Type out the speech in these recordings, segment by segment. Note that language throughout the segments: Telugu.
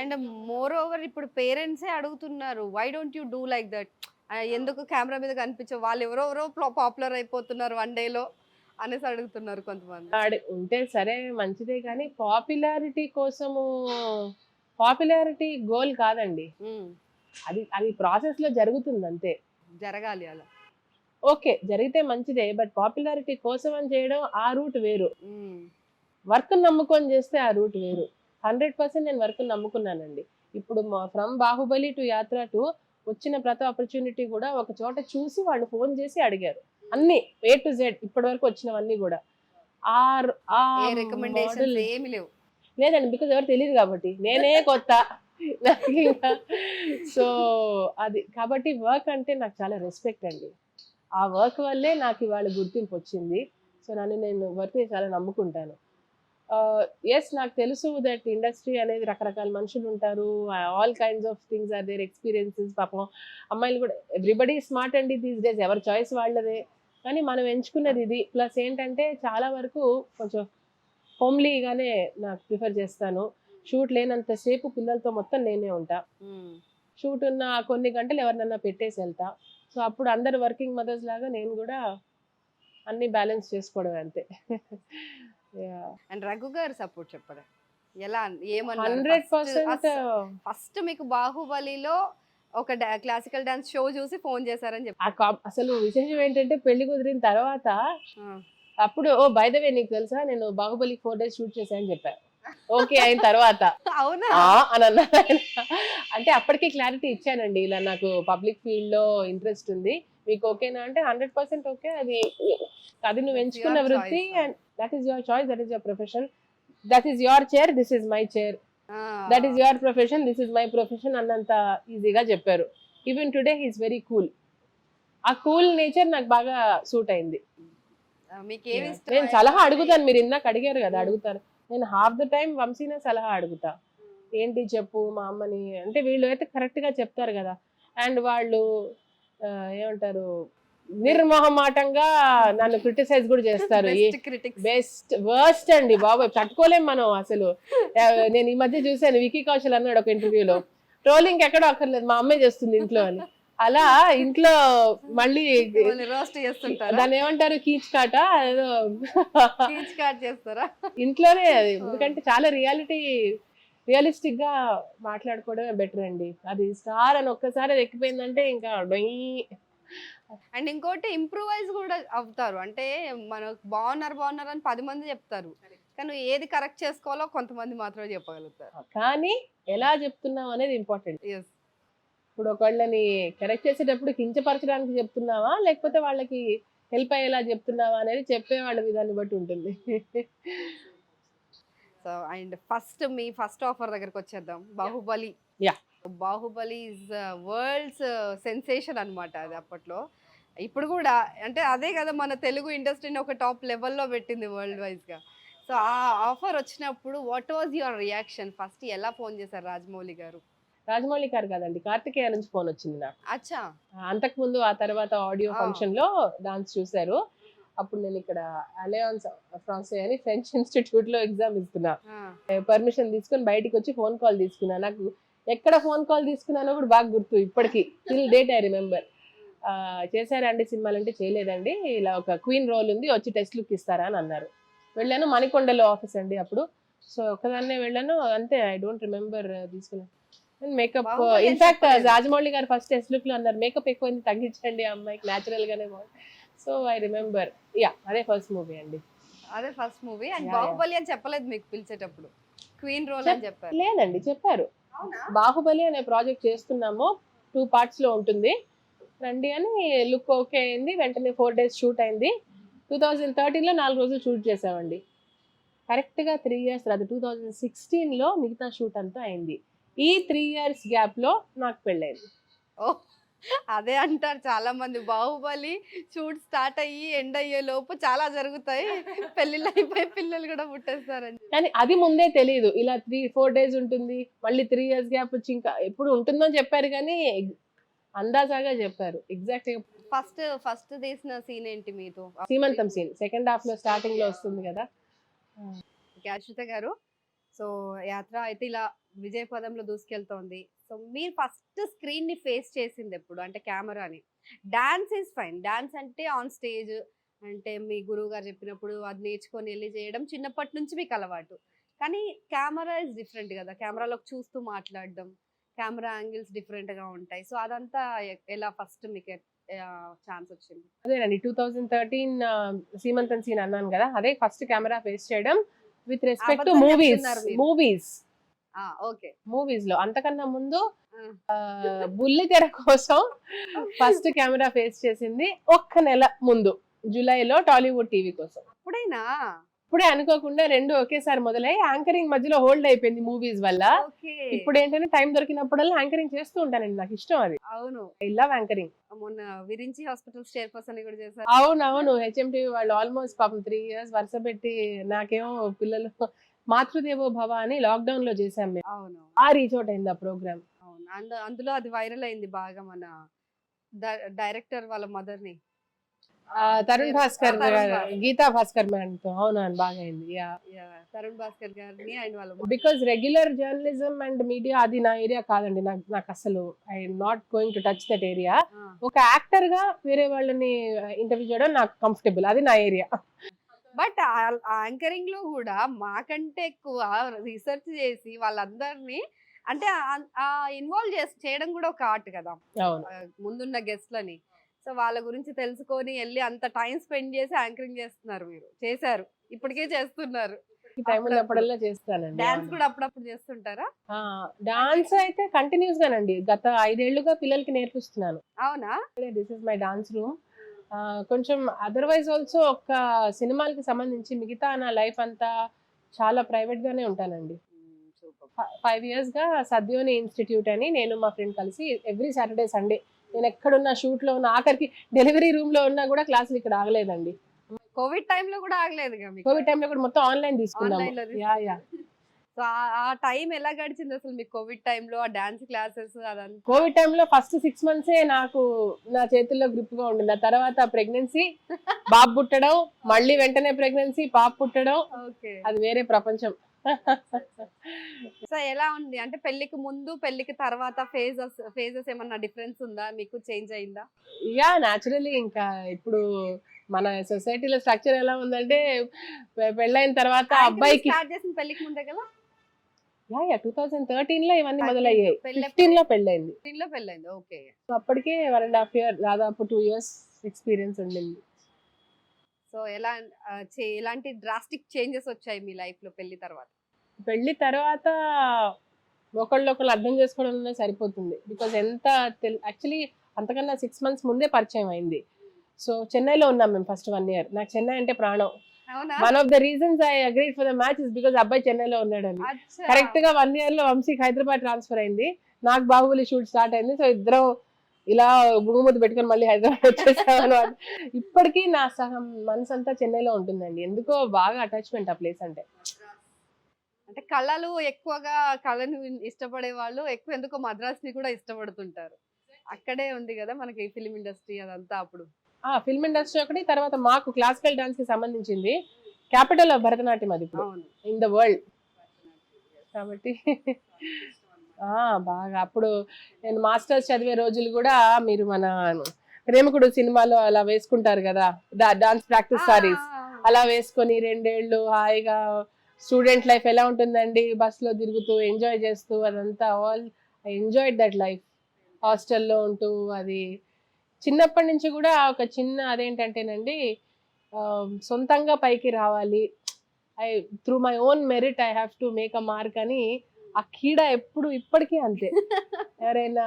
అండ్ మోర్ ఓవర్ ఇప్పుడు పేరెంట్సే అడుగుతున్నారు why don't you do like that ఎందుకు కెమెరా మీద కనిపించవు? వాళ్ళు ఎవరెవరో పాపులర్ అయిపోతున్నారు వన్ డేలో అనేసి అడుగుతున్నారు కొంతమంది. ఉంటే సరే మంచిదే కానీ పాపులారిటీ కోసము పాపులారిటీ గోల్ కాదండి. అది అది ప్రాసెస్లో జరుగుతుంది అంతే. జరగాలి అలా. ఓకే జరిగితే మంచిదే బట్ పాపులారిటీ కోసం అని చేయడం ఆ రూట్ వేరు. వర్క్ నమ్ముకొని చేస్తే ఆ రూట్ వేరు. హండ్రెడ్ పర్సెంట్ నేను వర్క్ నమ్ముకున్నానండి. ఇప్పుడు from Baahubali to Yatra to వచ్చిన ప్రతి ఆపర్చునిటీ కూడా ఒక చోట చూసి వాళ్ళు ఫోన్ చేసి అడిగారు. అన్ని ఏ టు జెడ్ ఇప్పటి వరకు వచ్చినవన్నీ కూడా. ఆ ఏమి లేవు. లేదండి బికాజ్ ఎవరు తెలియదు కాబట్టి. నేనే కొత్త. సో అది కాబట్టి వర్క్ అంటే నాకు చాలా రెస్పెక్ట్ అండి. ఆ వర్క్ వల్లే నాకు ఇవాళ గుర్తింపు వచ్చింది. సో నన్ను నేను వర్క్ని చాలా నమ్ముకుంటాను. ఎస్ నాకు తెలుసు దట్ ఇండస్ట్రీ అనేది రకరకాల మనుషులు ఉంటారు. All kinds of things are there experiences పాపం. అమ్మాయిలు కూడా ఎవ్రీబడి స్మార్ట్ అండి దీస్ డేస్ ఎవరి చాయిస్ వాళ్ళదే. కానీ మనం ఎంచుకున్నది ఇది. ప్లస్ ఏంటంటే చాలా వరకు కొంచెం హోమ్లీగానే నాకు ప్రిఫర్ చేస్తాను. షూట్ లేనంతసేపు పిల్లలతో మొత్తం నేనే ఉంటా. ఉమ్, షూట్ ఉన్న కొన్ని గంటలు ఎవరినన్నా పెట్టేసి వెళ్తా. సో అప్పుడు అందరు వర్కింగ్ మదర్స్ లాగా నేను కూడా అన్ని బ్యాలెన్స్ చేసుకోవడం అంతే. అండ్ రఘు గారు సపోర్ట్ చెప్పరా? ఎలా ఏమన్నారు పర్సెంట్ ఫస్ట్ మీకు బాహుబలిలో ఒక క్లాసికల్ డాన్స్ షో చూసి ఫోన్ చేశారని చెప్పి అసలు విశేషం ఏంటంటే పెళ్ళి కుదిరిన తర్వాత అప్పుడు ఓ బై ద వే నీకు తెలుసా? నేను బాహుబలి ఫోర్ డేస్ షూట్ చేశానని చెప్పాను ఓకే అయిన తర్వాత. అవునా? అని. అంటే అప్పటికే క్లారిటీ ఇచ్చానండి. ఇలా నాకు పబ్లిక్ ఫీల్డ్లో ఇంట్రెస్ట్ ఉంది. మీకు ఓకేనా అంటే హండ్రెడ్ పర్సెంట్ ఓకే. అది అది నువ్వు ఎంచుకున్న వృత్తి. And that is your choice that is your profession that is your chair this is my chair that is your profession this is my profession అన్నంత ఈజీగా చెప్పారు. Even today he's very cool ఆ కూల్ నేచర్ నాకు బాగా సూట్ అయింది. నేను సలహా అడుగుతాను మీరు ఇందాక అడిగారు కదా అడుగుతారు. నేను హాఫ్ ద టైం వంశీనే సలహా అడుగుతా. ఏంటి చెప్పు మా అమ్మని? అంటే వీళ్ళు అయితే కరెక్ట్గా చెప్తారు కదా. అండ్ వాళ్ళు ఏమంటారు? నిర్మోహమాటంగా నన్ను క్రిటిసైజ్ కూడా చేస్తారు. బెస్ట్ వర్స్ట్ అండి బాబు తట్టుకోలేం మనం అసలు. నేను ఈ మధ్య చూశాను వికీ కౌశల్ అన్నాడు ఒక ఇంటర్వ్యూలో. ట్రోలింగ్ ఎక్కడో అక్కర్లేదు మా అమ్మే చేస్తుంది ఇంట్లో అని. అలా ఇంట్లో మళ్ళీ దాన్ని ఏమంటారు? కీచ్ కాట? ఇంట్లోనే అది. ఎందుకంటే చాలా రియాలిటీ రియలిస్టిక్గా మాట్లాడుకోవడమే బెటర్ అండి. అది స్టార్ అని ఒక్కసారి అది ఎక్కిపోయిందంటే ఇంకా డొయ్ అండ్ ఇంకోటి ఇంప్రూవైజ్ కూడా అవుతారు. అంటే మనకు బాగున్నారు బాగున్నారు అని పది మంది చెప్తారు. కానీ ఏది కరెక్ట్ చేసుకోవాలో కొంతమంది మాత్రమే చెప్పగలుగుతారు. కానీ ఎలా చెప్తున్నావు అనేది ఇంపార్టెంట్. ఎస్ ఇప్పుడు ఒకళ్ళని కరెక్ట్ చేసేటప్పుడు కించపరచడానికి చెప్తున్నావా? లేకపోతే వాళ్ళకి హెల్ప్ అయ్యేలా చెప్తున్నావా అనేది చెప్పే వాళ్ళ విధాన్ని బట్టి ఉంటుంది. సో అండ్ ఫస్ట్ మీ ఫస్ట్ ఆఫర్ దగ్గరకు వచ్చేద్దాం. Baahubali. Yeah. Baahubali is world's sensation అన్నమాట అది అప్పట్లో. ఇప్పుడు కూడా అంటే అదే కదా మన తెలుగు ఇండస్ట్రీని ఒక టాప్ లెవెల్లో పెట్టింది వరల్డ్ వైజ్గా సో ఆ ఆఫర్ వచ్చినప్పుడు what was your reaction first ఎలా ఫోన్ చేశారు రాజమౌళి గారు? రాజమౌళి గారు కాదండి కార్తికేయ నుంచి ఫోన్ వచ్చింది నాకు. అచ్చా. అంతకుముందు ఆ తర్వాత ఆడియో. ఫంక్షన్లో డాన్స్ చూశారు. అప్పుడు నేను ఇక్కడ అలయాన్స్ ఫ్రాన్సే అని ఫ్రెంచ్ ఇన్స్టిట్యూట్ లో ఎగ్జామ్ ఇస్తున్నా. పర్మిషన్ తీసుకొని బయటికి వచ్చి ఫోన్ కాల్ తీసుకున్నా. నాకు ఎక్కడ ఫోన్ కాల్ తీసుకున్నానో కూడా బాగా గుర్తు ఇప్పటికి. టిల్ డేట్ ఐ రిమెంబర్ చేశారండి సినిమాలు అంటే చేయలేదండి. ఇలా ఒక క్వీన్ రోల్ ఉంది వచ్చి టెస్ట్ లుక్ ఇస్తారా అని అన్నారు. వెళ్ళాను మణికొండలో ఆఫీస్ అండి అప్పుడు. సో ఒకదాన్నే వెళ్ళాను. అంతే ఐ డోంట్ రిమెంబర్ తీసుకున్నాను makeup in fact. Rajamouli garu first test లుక్లో అన్నారు. మేకప్ ఎక్కువ తగ్గించండి ఆ అమ్మాయికి న్యాచురల్ గానే సో ఐ రిమెంబర్ యా అదే ఫస్ట్ మూవీ అండి. అదే ఫస్ట్ మూవీ అండ్. బాహుబలి అని చెప్పలేదు మీకు పిలిచేటప్పుడు? క్వీన్ రోల్ అని చెప్పారు. లేదండి చెప్పారు. బాహుబలి అనే ప్రాజెక్ట్ చేస్తున్నాము. టూ పార్ట్స్లో ఉంటుంది. రండి అని లుక్ ఓకే అయింది. వెంటనే ఫోర్ డేస్ షూట్ అయింది. టూ థౌజండ్ థర్టీన్లో నాలుగు రోజులు షూట్ చేసామండి. కరెక్ట్గా త్రీ ఇయర్స్ తర్వాత టూ థౌజండ్ సిక్స్టీన్లో మిగతా షూట్ అంతా అయింది. ఈ త్రీ ఇయర్స్ గ్యాప్లో నాకు పెళ్ళైంది. ఓ అదే అంటారు చాలా మంది బాహుబలి షూట్ స్టార్ట్ అయ్యి ఎండ్ అయ్యే లోపు చాలా జరుగుతాయి. పెళ్ళిళ్ళు అయిపోయి పిల్లలు కూడా పుట్టేస్తారని కానీ అది ముందే తెలియదు ఇలా త్రీ ఫోర్ డేస్ ఉంటుంది. మళ్ళీ త్రీ ఇయర్స్ గ్యాప్ వచ్చి ఇంకా ఎప్పుడు ఉంటుందో చెప్పారు కానీ అందాజాగా చెప్పారు. ఎగ్జాక్ట్ ఫస్ట్ ఫస్ట్ తీసిన సీన్ ఏంటి మీతో? సీమంతం సీన్. సెకండ్ హాఫ్లో స్టార్టింగ్లో వస్తుంది కదా. అశ్విత గారు. సో యాత్ర అయితే ఇలా విజయ పదంలో దూసుకెళ్తోంది. సో మీరు ఫస్ట్ స్క్రీన్ని ఫేస్ చేసింది ఎప్పుడు? అంటే కెమెరాని డాన్స్ ఈజ్ ఫైన్. డాన్స్ అంటే ఆన్ స్టేజ్. అంటే మీ గురువు గారు చెప్పినప్పుడు అది నేర్చుకొని వెళ్ళి చేయడం చిన్నప్పటి నుంచి మీకు అలవాటు. కానీ కెమెరా ఇస్ డిఫరెంట్ కదా. కెమెరాలోకి చూస్తూ మాట్లాడడం కెమెరా యాంగిల్స్ డిఫరెంట్గా ఉంటాయి. సో అదంతా ఎలా ఫస్ట్ మీకు ఛాన్స్ వచ్చింది? అదేనండి. టూ థౌజండ్ థర్టీన్ సీమంతన్ సీన్ అన్నాను కదా. అదే ఫస్ట్ కెమెరా ఫేస్ చేయడం with respect to movies. Movies. Okay. మూవీస్లో అంతకన్నా ముందు బుల్లి తెర కోసం ఫస్ట్ కెమెరా ఫేస్ చేసింది ఒక్క నెల ముందు జూలైలో టాలీవుడ్ టీవీ కోసం. అప్పుడైనా ఇప్పుడే అనుకోకుండా రెండు ఒకేసారి మొదలై యాంకరింగ్ మధ్యలో హోల్డ్ అయిపోయింది మూవీస్ వల్ల. ఇప్పుడు ఏంటంటే టైం దొరికినప్పుడల్లా యాంకరింగ్ చేస్తూ ఉంటానండి నాకు ఇష్టం అది. అవును. I love anchoring. మొన్న విరించి హాస్పిటల్ చైర్ పర్సన్ కూడా చేశారు. అవును అవును హెచ్ఎంటి వాళ్ళు ఆల్మోస్ట్ పాపం త్రీ ఇయర్స్ వరుస పెట్టి నాకేమో పిల్లలు మాతృదేవో భవ అని లాక్డౌన్లో చేశాం మేము. అవును. ఆ రీచ్ అవుట్ అయింది ఆ ప్రోగ్రామ్. అవును. అందు అందులో అది వైరల్ అయింది బాగా మన డైరెక్టర్ వాళ్ళ మదర్ని తరుణ్ భాస్కర్ తరుణ్ గారు, భాస్కర్. గీతా భాస్కర్ మ్యాన్తో అవును బాగా అయింది. యా. యా, తరుణ్ భాస్కర్ గారిని ఆయన వాళ్ళ mother. Because regular journalism and media అది నా ఏరియా కాదండి. నాకు నాకు అసలు I not going to touch that area. ఆ, ఒక యాక్టర్గా వేరే వాళ్ళని ఇంటర్వ్యూ చేయడం నాకు కంఫర్టబుల్. అది నా ఏరియా. బట్ యాంకరింగ్లో కూడా మాకంటే ఎక్కువ రీసెర్చ్ చేసి వాళ్ళందరినీ అంటే ఇన్వాల్వ్ చేసి చేయడం కూడా ఒక ఆర్ట్ కదా. ముందున్న గెస్ట్లని. సో వాళ్ళ గురించి తెలుసుకొని వెళ్ళి అంత టైం స్పెండ్ చేసి యాంకరింగ్ చేస్తున్నారు మీరు. చేశారు. ఇప్పటికే చేస్తున్నారు. టైం ఉన్నప్పుడల్లా చేస్తానండి. డాన్స్ కూడా అప్పుడప్పుడు చేస్తుంటారా? డాన్స్ అయితే కంటిన్యూస్ గానండి గత ఐదేళ్ళుగా పిల్లలకి నేర్పిస్తున్నాను. అవునా? This is my dance room. కొంచెం అదర్వైజ్ ఆల్సో ఒక సినిమాలకి సంబంధించి మిగతా నా లైఫ్ అంతా చాలా ప్రైవేట్ గానే ఉంటానండి. ఫైవ్ ఇయర్స్గా సద్యోని ఇన్స్టిట్యూట్ అని నేను మా ఫ్రెండ్ కలిసి ఎవ్రీ సాటర్డే సండే నేను ఎక్కడున్నా షూట్లో ఉన్న ఆఖరికి డెలివరీ రూమ్లో ఉన్నా కూడా క్లాసులు ఇక్కడ ఆగలేదండి. కోవిడ్ టైంలో కూడా ఆగలేదుగా మీకు? కోవిడ్ టైంలో కూడా మొత్తం ఆన్లైన్ తీసుకున్నాము. యా యా సో ఆ టైం ఎలా గడిచింది అసలు మీకు కోవిడ్ టైంలో ఆ డాన్స్ క్లాసెస్ అదంతా? కోవిడ్ టైంలో ఫస్ట్ సిక్స్ మంత్సే నాకు నా చేతుల్లో గ్రిప్గా ఉండింది. ఆ తర్వాత ప్రెగ్నెన్సీ బాబు పుట్టడం మళ్ళీ వెంటనే ప్రెగ్నెన్సీ పాప పుట్టడం. ఓకే. అది వేరే ప్రపంచం. సో ఎలా ఉంది? అంటే పెళ్ళికి ముందు పెళ్ళికి తర్వాత ఫేజెస్ ఫేజెస్ ఏమన్నా డిఫరెన్స్ ఉందా? మీకు చేంజ్ అయిందా? యా న్యాచురలీ ఇంకా ఇప్పుడు మన సొసైటీలో స్ట్రక్చర్ ఎలా ఉందంటే పెళ్ళైన తర్వాత అబ్బాయికి స్టార్ట్ చేసిన పెళ్ళికి ముందే కదా? యా యా టూ థౌజండ్ థర్టీన్లో ఇవన్నీ మొదలయ్యాయి. ఫిఫ్టీన్లో పెళ్ళైంది. లో పెళ్ళైంది ఓకే. సో అప్పటికే వన్ అండ్ హాఫ్ ఇయర్ దాదాపు టూ ఇయర్స్ ఎక్స్పీరియన్స్ ఉండింది. సో ఎలా ఎలాంటి డ్రాస్టిక్ చేంజెస్ వచ్చాయి మీ లైఫ్లో పెళ్ళి తర్వాత? పెళ్ళి తర్వాత ఒకళ్ళొకళ్ళు అర్థం చేసుకోవడంలో సరిపోతుంది. బికాజ్ ఎంత యాక్చువల్లీ అంతకన్నా సిక్స్ మంత్స్ ముందే పరిచయం అయింది. సో చెన్నైలో ఉన్నాం మేము ఫస్ట్ వన్ ఇయర్ నాకు చెన్నై అంటే ప్రాణం. One of the reasons I agreed for the match is because అబ్బాయి చెన్నైలో ఉన్నాడని. కరెక్ట్గా వన్ ఇయర్లో వంశీకి హైదరాబాద్ ట్రాన్స్ఫర్ అయింది. నాకు బాహుబలి షూట్ స్టార్ట్ అయింది. సో ఇద్దరం ఇలా గుడుముద్దు పెట్టుకొని మళ్ళీ హైదరాబాద్ వచ్చేసాం అనమాట ఇప్పటికీ నా సహం మనసు అంతా చెన్నైలో ఉంటుందండి. ఎందుకో బాగా అటాచ్మెంట్ ఆ ప్లేస్ అంటే. అంటే కళలు ఎక్కువగా కళను ఇష్టపడే వాళ్ళు ఎక్కువ ఎందుకో మద్రాస్ని కూడా ఇష్టపడుతుంటారు. అక్కడే ఉంది కదా మనకి ఫిలిం ఇండస్ట్రీ అదంతా అప్పుడు. ఫిల్మ్ ఇండస్ట్రీ ఒకటి తర్వాత మాకు క్లాసికల్ డాన్స్కి సంబంధించింది క్యాపిటల్ ఆఫ్ భరతనాట్యం అది ఇప్పుడు. ఇన్ ద వరల్డ్ కాబట్టి బాగా. అప్పుడు నేను మాస్టర్స్ చదివే రోజులు కూడా మీరు మన ప్రేమికుడు సినిమాలో అలా వేసుకుంటారు కదా డాన్స్ ప్రాక్టీస్ సారీస్ అలా వేసుకొని రెండేళ్ళు హాయిగా స్టూడెంట్ లైఫ్ ఎలా ఉంటుందండి? బస్సులో తిరుగుతూ ఎంజాయ్ చేస్తూ అదంతా all I enjoyed that life హాస్టల్లో ఉంటూ అది చిన్నప్పటి నుంచి కూడా ఒక చిన్న అదేంటంటేనండి సొంతంగా పైకి రావాలి. I through my own merit I have to make a mark అని ఆ కీడ ఎప్పుడు ఇప్పటికీ అంతే. ఎవరైనా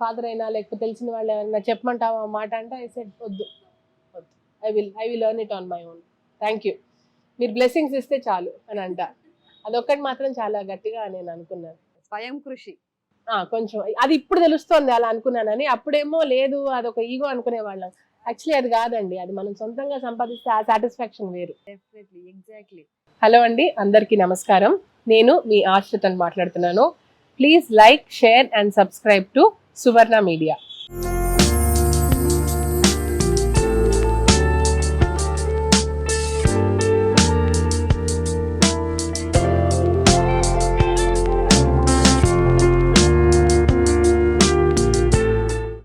ఫాదర్ అయినా లేకపోతే తెలిసిన వాళ్ళు ఎవరైనా చెప్పమంటావా మాట అంటే ఐ సెడ్ వద్దు వద్దు. I will I will learn it on my own thank you మీరు బ్లెస్సింగ్స్ ఇస్తే చాలు అని అంట. అదొక్కటి మాత్రం చాలా గట్టిగా నేను అనుకున్నాను. స్వయం కృషి. కొంచెం అది ఇప్పుడు తెలుస్తోంది అలా అనుకున్నానని. అప్పుడేమో లేదు అదొక ఈగో అనుకునే వాళ్ళం. యాక్చువల్లీ అది కాదండి. అది మనం సొంతంగా సంపాదిస్తే ఆ సాటిస్ఫాక్షన్ వేరు. ఎగ్జాక్ట్లీ హలో అండి అందరికీ నమస్కారం. నేను మీ ఆశ్రితన్ మాట్లాడుతున్నాను. Please like share and subscribe to Suvarna media